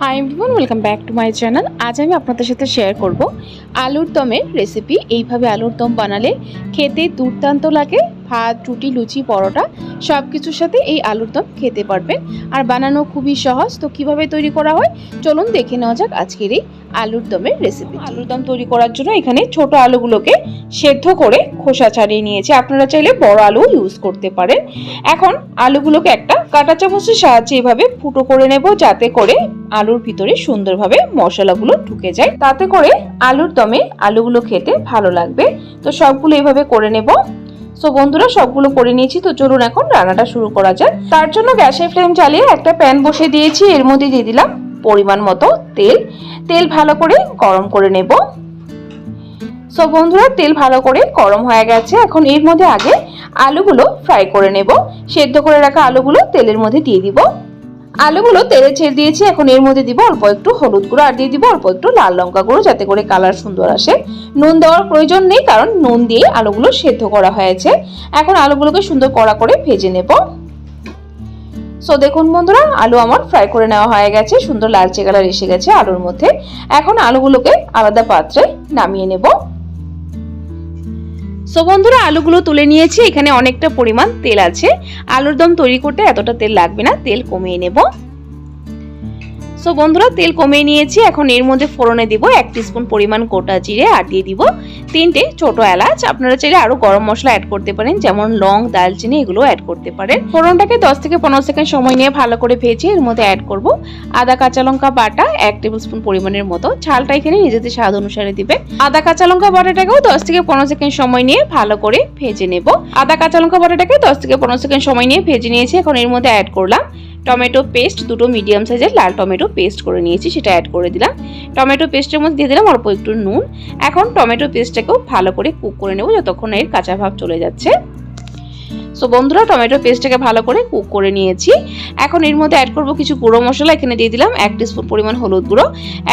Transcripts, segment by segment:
Hi everyone welcome back to my channel আজ আমি আপনাদের সাথে শেয়ার করব আলুর দমের রেসিপি এইভাবে আলুর দম বানালে খেতে দুর্দান্ত লাগে। ভাত, রুটি, লুচি, পরোটা সব কিছুর সাথে এই আলুর দম খেতে পারবেন। আর বানানো খুবই সহজ। তো কীভাবে তৈরি করা হয়? চলুন দেখে নেওয়া যাক আজকের এই আলুর দমের রেসিপি আলুর দম তৈরি করার জন্য এখানে ছোট আলুগুলোকে সেদ্ধ করে খোসা ছাড়িয়ে নিয়েছি। আপনারা চাইলে বড় আলু ইউজ করতে পারেন। এখন আলুগুলোকে একটা কাঁটা চামচের সাহায্যে এভাবে ফুটো করে নেব যাতে করে আলুর ভিতরে সুন্দরভাবে মশলাগুলো ঢুকে যায়। তাতে করে আলুর দমে আলুগুলো খেতে ভালো লাগবে। তো সবগুলো এভাবে করে নেব। সো বন্ধুরা, সবগুলো করে নিয়েছি। তো চলুন এখন রান্নাটা শুরু করা যাক। তার জন্য গ্যাসের ফ্লেম চালিয়ে একটা প্যান বসিয়ে দিয়েছি। এর মধ্যে দিয়ে দিলাম পরিমাণ মতো তেল। তেল ভালো করে গরম করে নেব। সো বন্ধুরা, তেল ভালো করে গরম হয়ে গেছে। এখন এর মধ্যে আগে আলুগুলো ফ্রাই করে নেব। সেদ্ধ করে রাখা আলুগুলো তেলের মধ্যে দিয়ে দিব। আলুগুলো তেলে ছেড়ে দিয়েছি। এখন এর মধ্যে দিব অল্প একটু হলুদ গুঁড়ো আর দিয়ে দিব অল্প একটু লাল লঙ্কা গুঁড়ো যাতে করে কালার সুন্দর আসে। নুন দেওয়ার প্রয়োজন নেই, কারণ নুন দিয়ে আলুগুলো সেদ্ধ করা হয়েছে। এখন আলুগুলোকে সুন্দর কড়া করে ভেজে নেব। সো দেখুন বন্ধুরা, আলু আমার ফ্রাই করে নেওয়া হয়ে গেছে। সুন্দর লালচে কালার এসে গেছে আলুর মধ্যে। এখন আলুগুলোকে আলাদা পাত্রে নামিয়ে নেব। সো বন্ধুরা, আলুগুলো তুলে নিয়েছি। এখানে অনেকটা পরিমাণ তেল আছে। আলুর দম তৈরি করতে এতটা তেল লাগবে না, তেল কমিয়ে নেব। সো বন্ধুরা, তেল কমিয়ে নিয়েছি। এখন এর মধ্যে ফোড়নে দিব এক স্পুন পরিমাণ গোটা জিরে আর দিয়ে দিব তিনটে ছোট এলাচ। আপনারা চাইলে আরও গরম মশলা অ্যাড করতে পারেন, যেমন লং দালচিনি এগুলো অ্যাড করতে পারেন। ফোড়নটাকে দশ থেকে পনেরো সেকেন্ড সময় নিয়ে ভালো করে ভেজে এর মধ্যে অ্যাড করব। আদা, কাঁচা লঙ্কা, বাটা এক টেবিল স্পুন পরিমাণের মতো। ঝালটা এখানে নিজেদের স্বাদ অনুসারে দিবে আদা, কাঁচা লঙ্কা, বাটাটাকেও দশ থেকে পনেরো সেকেন্ড সময় নিয়ে ভালো করে ভেজে নেব। আদা, কাঁচা লঙ্কা বাটাটাকে দশ থেকে পনেরো সেকেন্ড সময় নিয়ে ভেজে নিয়েছি। এখন এর মধ্যে অ্যাড করলাম টমেটো পেস্ট, দুটো মিডিয়াম সাইজের লাল টমেটো পেস্ট করে নিয়েছি, সেটা অ্যাড করে দিলাম। টমেটো পেস্টের মধ্যে দিয়ে দিলাম অল্প একটু নুন। এখন টমেটো পেস্টটাকেও ভালো করে কুক করে নেব, যতক্ষণ এর কাঁচা ভাব চলে যাচ্ছে। সো বন্ধুরা, টমেটো পেস্টটাকে ভালো করে কুক করে নিয়েছি। এখন এর মধ্যে অ্যাড করব কিছু গুঁড়ো মশলা। এখানে দিয়ে দিলাম এক স্পুন পরিমাণ হলুদ গুঁড়ো,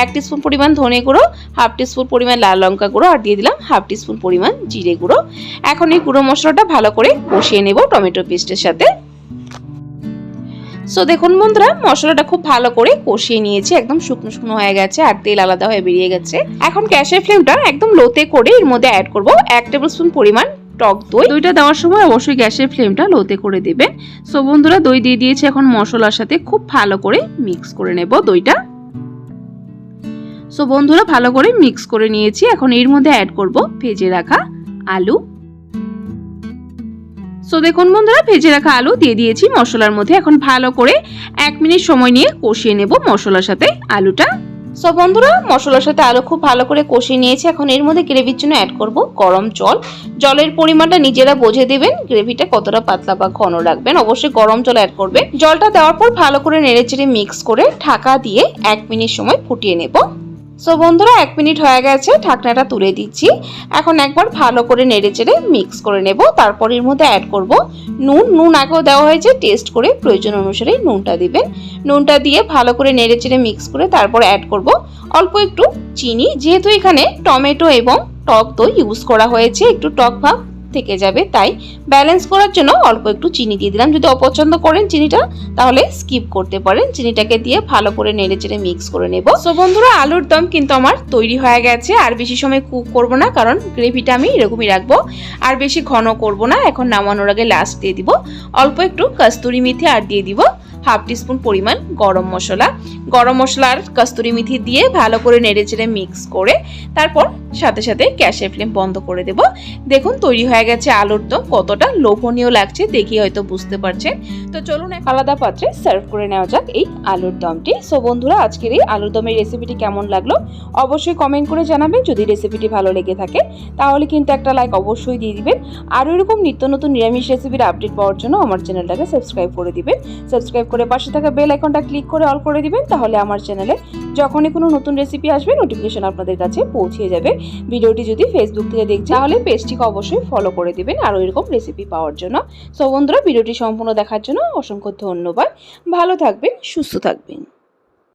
এক স্পুন পরিমাণ ধনে গুঁড়ো হাফ স্পুন পরিমাণ লাল লঙ্কা গুঁড়ো, আর দিয়ে দিলাম হাফ স্পুন পরিমাণ জিরে গুঁড়ো। এখন এই গুঁড়ো মশলাটা ভালো করে কষিয়ে নেব টমেটো পেস্টের সাথে। সো দেখুন বন্ধুরা, মশলাটা খুব ভালো করে কষিয়ে নিয়েছি। একদম শুকনো শুকনো হয়ে গেছে আর তেল আলাদা হয়ে বেরিয়ে গেছে। এখন গ্যাসের ফ্লেমটা একদম লোতে করে এর মধ্যে অ্যাড করব। এক টেবিল স্পুন পরিমাণ টক দই। দইটা দেওয়ার সময় অবশ্যই গ্যাসের ফ্লেমটা লোতে করে দেবেন। সো বন্ধুরা, দই দিয়ে দিয়েছি এখন মশলার সাথে খুব ভালো করে মিক্স করে নেব দইটা। সো বন্ধুরা, ভালো করে মিক্স করে নিয়েছি। এখন এর মধ্যে অ্যাড করব ভেজে রাখা আলু। সো দেখুন বন্ধুরা, ভেজে রাখা আলু দিয়ে দিয়েছি মশলার মধ্যে। এখন ভালো করে এক মিনিট সময় নিয়ে কষিয়ে নেব মশলার সাথে আলুটা। সো বন্ধুরা, মশলার সাথে আলু খুব ভালো করে কষিয়ে নিয়েছি। এখন এর মধ্যে গ্রেভির জন্য অ্যাড করব গরম জল। জলের পরিমাণটা নিজেরা বুঝে দেবেন গ্রেভিটা কতটা পাতলা বা ঘন রাখবেন। অবশ্যই গরম জল অ্যাড করবেন। জলটা দেওয়ার পর ভালো করে নেড়েচেড়ে মিক্স করে ঢাকা দিয়ে এক মিনিট সময় ফুটিয়ে নেব। সো বন্ধুরা, এক মিনিট হয়ে গেছে, ঢাকনাটা তুলে দিচ্ছি। এখন একবার ভালো করে নেড়ে চেড়ে মিক্স করে নেব। তারপর এর মধ্যে অ্যাড করব নুন। নুন আগেও দেওয়া হয়েছে টেস্ট করে প্রয়োজন অনুসারে নুনটা দিবেন। নুনটা দিয়ে ভালো করে নেড়ে চেড়ে মিক্স করে তারপর অ্যাড করব অল্প একটু চিনি। যেহেতু এখানে টমেটো এবং টক দই ইউজ করা হয়েছে, একটু টক ভাব থেকে যাবে, তাই ব্যালেন্স করার জন্য অল্প একটু চিনি দিয়ে দিলাম। যদি অপছন্দ করেন চিনিটা, তাহলে স্কিপ করতে পারেন। চিনিটাকে দিয়ে ভালো করে নেড়ে চেড়ে মিক্স করে নেব। সো বন্ধুরা, আলুর দম কিন্তু আমার তৈরি হয়ে গেছে। আর বেশি সময় কুক করব না, কারণ গ্রেভিটা আমি এরকমই রাখব। আর বেশি ঘন করব না, এখন নামানোর আগে লাস্ট দিয়ে দিব। অল্প একটু কস্তুরি মেথি আর দিয়ে দিব। হাফ টিস্পুন পরিমাণ গরম মশলা। গরম মশলা আর কস্তুরি মেথি দিয়ে ভালো করে নেড়ে চেড়ে মিক্স করে তারপর সাথে সাথে গ্যাসের ফ্লেম বন্ধ করে দেব। দেখুন, তৈরি হয়ে গেছে আলুর দম। কতটা লোভনীয় লাগছে দেখি হয়তো বুঝতে পারছেন। তো চলুন এক আলাদা পাত্রে সার্ভ করে নেওয়া যাক এই আলুর দমটি। সো বন্ধুরা, আজকের এই আলুর দমের রেসিপিটি কেমন লাগল? অবশ্যই কমেন্ট করে জানাবেন। যদি রেসিপিটি ভালো লেগে থাকে, তাহলে কিন্তু একটা লাইক অবশ্যই দিয়ে দিবেন। আর এরকম নিত্য নতুন নিরামিষ রেসিপির আপডেট পাওয়ার জন্য আমার চ্যানেলটাকে সাবস্ক্রাইব করে দিবেন। সাবস্ক্রাইব করে পাশে থাকা বেল আইকনটা ক্লিক করে অল করে দিবেন, তাহলে আমার চ্যানেলে যখনই কোনো নতুন রেসিপি আসবে নোটিফিকেশন আপনাদের কাছে পৌঁছে যাবে। ভিডিওটি যদি ফেসবুক থেকে দেখছেন, তাহলে পেজটিকে অবশ্যই ফলো করে দিবেন আরও এরকম রেসিপি পাওয়ার জন্য। সো বন্ধুরা, ভিডিওটি সম্পূর্ণ দেখার জন্য অসংখ্য ধন্যবাদ। ভালো থাকবেন, সুস্থ থাকবেন।